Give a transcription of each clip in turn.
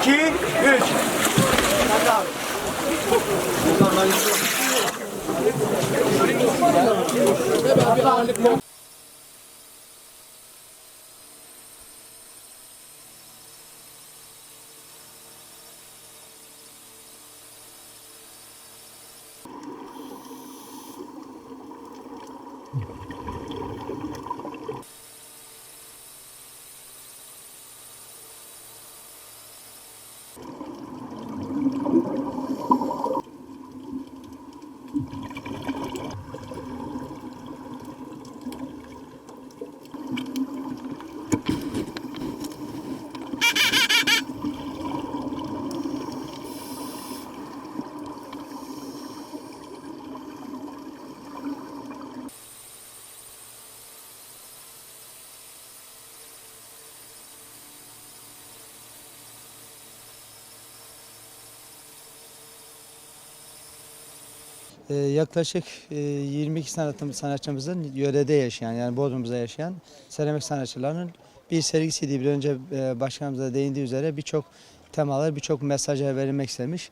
iki, üç. Yaklaşık e, 22 sanatım, sanatçımızın yörede yaşayan yani Bodrum'da yaşayan seramik sanatçılarının bir sergisiydi. Bir önce e, başkanımız da değindiği üzere birçok temalar, birçok mesajlar verilmek istemiş.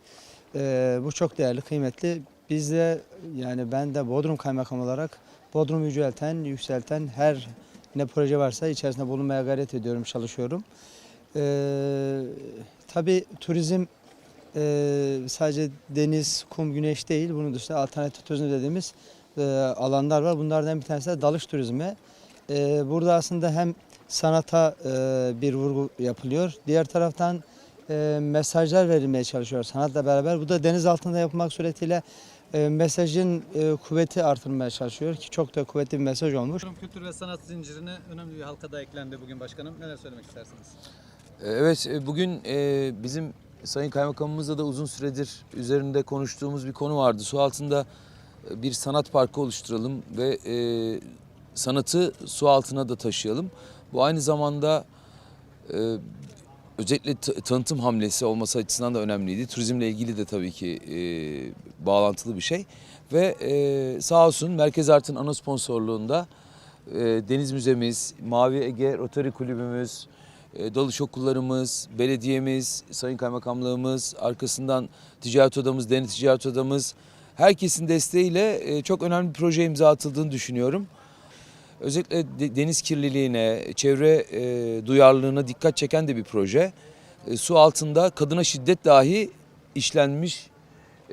Ee, bu çok değerli, kıymetli. Biz de yani ben de Bodrum Kaymakam olarak Bodrum yücelten, yükselten her ne proje varsa içerisinde bulunmaya gayret ediyorum, çalışıyorum. Ee, tabii turizm ee, sadece deniz, kum, güneş değil. Bunun dışında alternatif turizm dediğimiz e, alanlar var. Bunlardan bir tanesi de dalış turizmi. Ee, burada aslında hem sanata e, bir vurgu yapılıyor. Diğer taraftan e, mesajlar verilmeye çalışıyor sanatla beraber. Bu da deniz altında yapılmak suretiyle e, mesajın e, kuvveti artırmaya çalışıyor ki çok da kuvvetli bir mesaj olmuş. Kültür ve Sanat Zinciri'ne önemli bir halka da eklendi bugün başkanım. Neler söylemek istersiniz? Evet, e, bugün e, bizim Sayın Kaymakamımızla da uzun süredir üzerinde konuştuğumuz bir konu vardı. Su altında e, bir sanat parkı oluşturalım ve e, sanatı su altına da taşıyalım. Bu aynı zamanda e, özellikle tanıtım hamlesi olması açısından da önemliydi. Turizmle ilgili de tabii ki e, bağlantılı bir şey. Ve e, sağ olsun Merkez Art'ın ana sponsorluğunda e, Deniz Müzemiz, Mavi Ege Rotary Kulübümüz, dalış okullarımız, belediyemiz, sayın kaymakamlığımız, arkasından ticaret odamız, deniz ticaret odamız, herkesin desteğiyle e, çok önemli bir proje imza atıldığını düşünüyorum. Özellikle de- deniz kirliliğine, çevre e, duyarlılığına dikkat çeken de bir proje. E, su altında kadına şiddet dahi işlenmiş.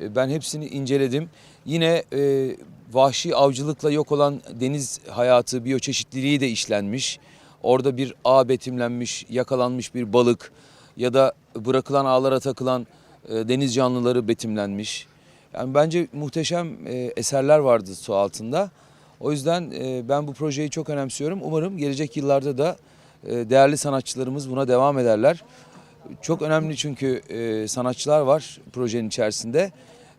E, ben hepsini inceledim. Yine e, vahşi avcılıkla yok olan deniz hayatı, biyoçeşitliliği de işlenmiş. Orada bir ağ betimlenmiş, yakalanmış bir balık ya da bırakılan ağlara takılan e, deniz canlıları betimlenmiş. Yani bence muhteşem e, eserler vardı su altında. O yüzden e, ben bu projeyi çok önemsiyorum. Umarım gelecek yıllarda da e, değerli sanatçılarımız buna devam ederler. Çok önemli çünkü e, sanatçılar var projenin içerisinde.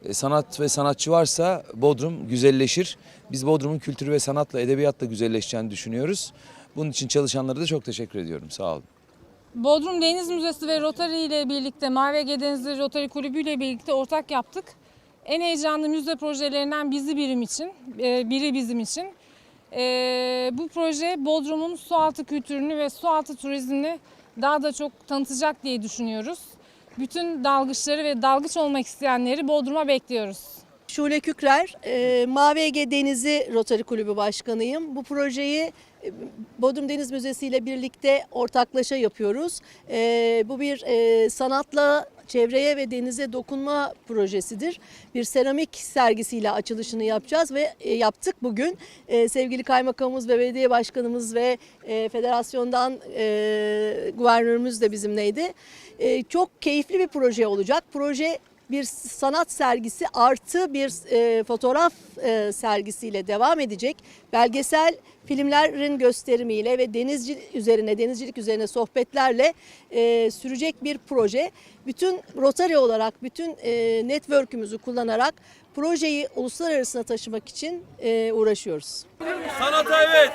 E, sanat ve sanatçı varsa Bodrum güzelleşir. Biz Bodrum'un kültürü ve sanatla, edebiyatla güzelleşeceğini düşünüyoruz. Bunun için çalışanlara da çok teşekkür ediyorum. Sağ olun. Bodrum Deniz Müzesi ve Rotary ile birlikte Mavi Ege Denizleri Rotary Kulübü ile birlikte ortak yaptık. En heyecanlı müze projelerinden bizi birim için, e, biri bizim için. E, Bu proje Bodrum'un sualtı kültürünü ve sualtı turizmini daha da çok tanıtacak diye düşünüyoruz. Bütün dalgıçları ve dalgıç olmak isteyenleri Bodrum'a bekliyoruz. Şule Kükrer, e, Mavi Ege Denizi Rotary Kulübü Başkanıyım. Bu projeyi e, Bodrum Deniz Müzesi ile birlikte ortaklaşa yapıyoruz. E, bu bir e, sanatla çevreye ve denize dokunma projesidir. Bir seramik sergisiyle açılışını yapacağız ve e, yaptık bugün. E, sevgili kaymakamımız ve belediye başkanımız ve e, federasyondan e, guvernörümüz de bizimleydi. E, çok keyifli bir proje olacak. Proje bir sanat sergisi artı bir e, fotoğraf e, sergisiyle devam edecek. Belgesel filmlerin gösterimiyle ve denizci üzerine, denizcilik üzerine sohbetlerle e, sürecek bir proje. Bütün Rotary olarak, bütün e, network'ümüzü kullanarak projeyi uluslararasına taşımak için e, uğraşıyoruz. Sanata evet.